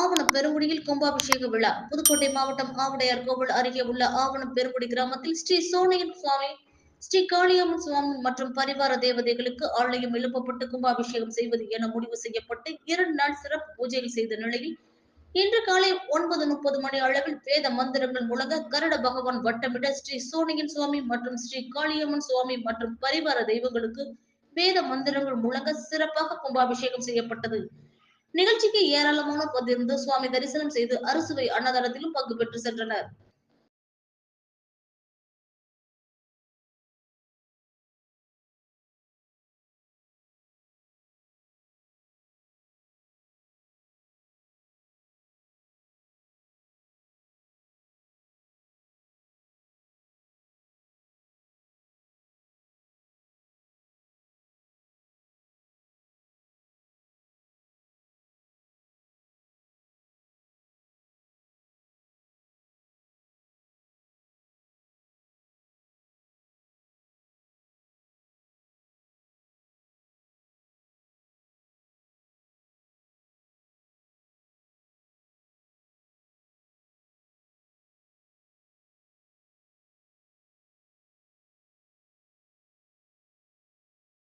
ஆவணம் பெருங்குடியில் கும்பாபிஷேக விழா. புதுக்கோட்டை மாவட்டம் ஆவுடையார் கோவில் அருகே உள்ள ஆவணம் பெருங்குடி கிராமத்தில் ஸ்ரீ சோனையன் சுவாமி ஸ்ரீ காளியம்மன் சுவாமி மற்றும் பரிவார தேவதைகளுக்கு ஆலயம் எழுப்பப்பட்டு கும்பாபிஷேகம் செய்வது என முடிவு செய்யப்பட்டு இரண்டு நாள் சிறப்பு பூஜைகள் செய்த நிலையில் இன்று காலை ஒன்பது முப்பது மணி அளவில் வேத மந்திரங்கள் முழங்க கருட பகவான் வட்டமிட ஸ்ரீ சோனியன் சுவாமி மற்றும் ஸ்ரீ காளியம்மன் சுவாமி மற்றும் பரிவார தெய்வங்களுக்கு வேத மந்திரங்கள் முழங்க சிறப்பாக கும்பாபிஷேகம் செய்யப்பட்டது. நிகழ்ச்சிக்கு ஏராளமானோர் பதிர்ந்து சுவாமி தரிசனம் செய்து அறுசுவை அன்னதானத்திலும் பங்கு பெற்று சென்றனர்.